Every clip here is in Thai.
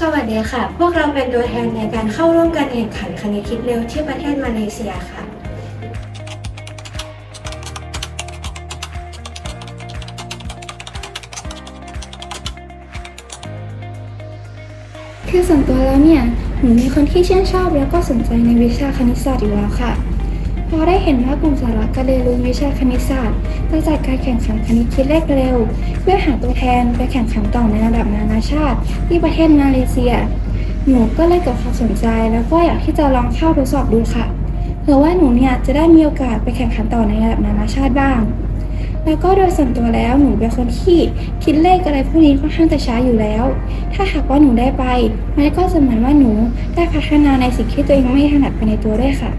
สวัสดีค่ะ พวกเราเป็นตัวแทนในการเข้าร่วมการแข่งขันคณิตคิดเร็วที่ประเทศมาเลเซียค่ะ คือส่วนตัวแล้วเนี่ย หนูมีคนที่ชื่นชอบแล้วก็สนใจในวิชาคณิตศาสตร์อยู่แล้วค่ะ พอได้เห็นว่ากลุ่มสาระการเรียนรู้วิชาคณิตศาสตร์จะจัดการแข่งขันคณิตคิดเลขเร็ว เพื่อหาตัวแทนไปแข่งขันต่อในระดับนานาชาติ ที่ประเทศมาเลเซีย หนูก็เลยเกิดความสนใจ แล้วก็อยากที่จะลองเข้าทดสอบดูค่ะเผื่อว่าหนูเนี่ยจะได้มีโอกาสไปแข่งขันต่อในระดับนานาชาติบ้าง แล้วก็โดยส่วนตัวแล้วหนูเป็นคนที่คิดเลขอะไรพวกนี้ค่อนข้างจะช้าอยู่แล้ว ถ้าหากว่าหนูได้ไปมันก็จะเหมือนว่าหนูได้พัฒนาในสิ่งที่ตัวเองไม่ถนัดไปในตัวด้วยค่ะ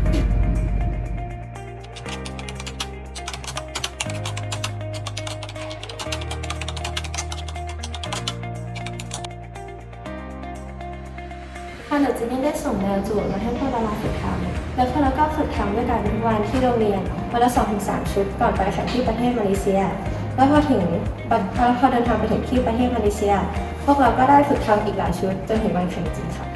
ค่ะหนูจะนี่ได้ส่งแนวจูดมาให้พวกเราฝึกทำแล้วพวกเราก็ฝึกทำด้วยกันทุกวันที่โรงเรียนวันละสองถึงสามชุดก่อนไปแข่งที่ประเทศมาเลเซีย แล้วพอถึงพอเดินทางไปถึงที่ประเทศมาเลเซีย พวกเราก็ได้ฝึกทำอีกหลายชุดจนถึงวันแข่งจริงค่ะ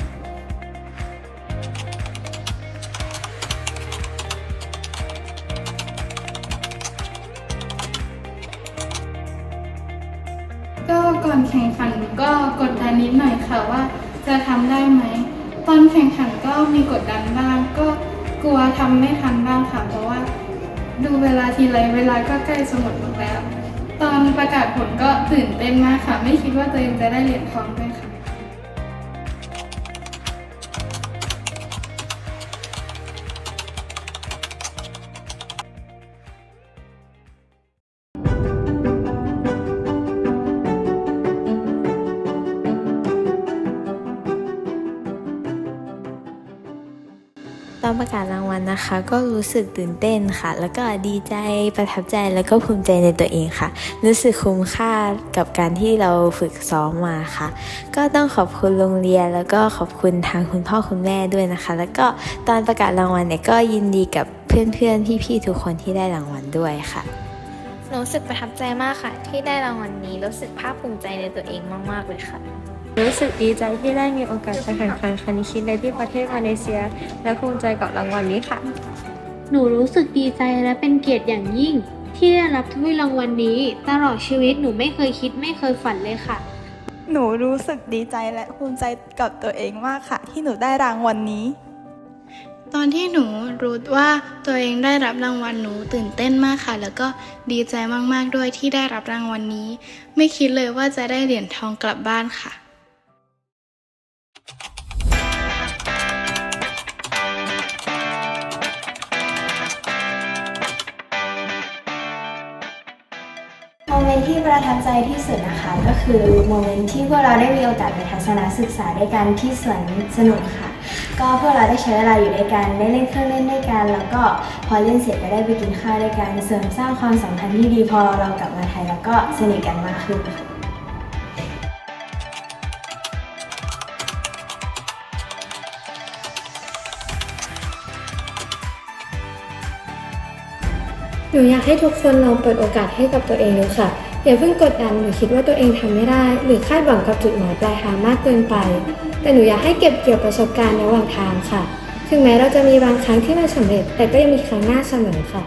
ก็ก่อนแข่งขันก็กดดันนิดหน่อยค่ะว่า จะทำได้ไหม ตอนแข่งขันก็มีกดดันบ้าง ก็กลัวทำไม่ทันบ้างค่ะ เพราะว่า ดูเวลาทีไรเวลาก็ใกล้จะหมดลงแล้ว ตอนประกาศผลก็ตื่นเต้นมากค่ะ ไม่คิดว่าตัวเองจะได้เหรียญทองด้วย ตอนประกาศรางวัลนะคะ ก็รู้สึกตื่นเต้นค่ะ แล้วก็ดีใจประทับใจแล้วก็ภูมิใจในตัวเองค่ะ รู้สึกคุ้มค่ากับการที่เราฝึกซ้อมมาค่ะ ก็ต้องขอบคุณโรงเรียน แล้วก็ขอบคุณทางคุณพ่อคุณแม่ด้วยนะคะ แล้วก็ตอนประกาศรางวัลเนี่ยก็ยินดีกับเพื่อนๆพี่ๆทุกคนที่ได้รางวัลด้วยค่ะรู้สึกประทับใจมากค่ะ ที่ได้รางวัลนี้รู้สึกภาคภูมิใจในตัวเองมาก ๆ เลยค่ะ รู้สึกดีใจที่ได้มีโอกาสไปแข่งขันคณิตคิดในที่ประเทศมาเลเซีย และภูมิใจกับรางวัลนี้ค่ะ หนูรู้สึกดีใจและเป็นเกียรติอย่างยิ่ง ที่ได้รับถ้วยรางวัลนี้ ตลอดชีวิตหนูไม่เคยคิดไม่เคยฝันเลยค่ะ หนูรู้สึกดีใจและภูมิใจกับตัวเองมากค่ะ ที่หนูได้รางวัลนนี้ ตอนที่หนูรู้ว่าตัวเองได้รับรางวัลหนูตื่นเต้นมากค่ะ แล้วก็ดีใจมากๆด้วยที่ได้รับรางวัลนี้ ไม่คิดเลยว่าจะได้เหรียญทองกลับบ้านค่ะ โมเมนต์ที่ประทับใจที่สุดนะคะก็คือโมเมนต์ที่พวกเราได้มีโอกาสไปทัศนศึกษาด้วยกันที่สวนสนุกค่ะ ก็พวกเราได้ใช้เวลาอยู่ด้วยกันได้เล่นเครื่องเล่นด้วยกัน แล้วก็พอเล่นเสร็จก็ได้ไปกินข้าวด้วยกันเสริมสร้างความสัมพันธ์ที่ดีพอเรากลับมาไทยแล้วก็สนิทกันมากขึ้นค่ะ นูอยากให้ทุกคนลองเปิดโอกาสให้กับตัวเองดูค่ะ อย่าเพิ่งกดดันหรือคิดว่าตัวเองทำไม่ได้ หรือคาดหวังกับจุดหมายปลายทางมากเกินไป แต่หนูอยากให้เก็บเกี่ยวประสบการณ์ระหว่างทางค่ะ ถึงแม้เราจะมีบางครั้งที่ไม่สำเร็จ แต่ก็ยังมีครั้งหน้าเสมอค่ะ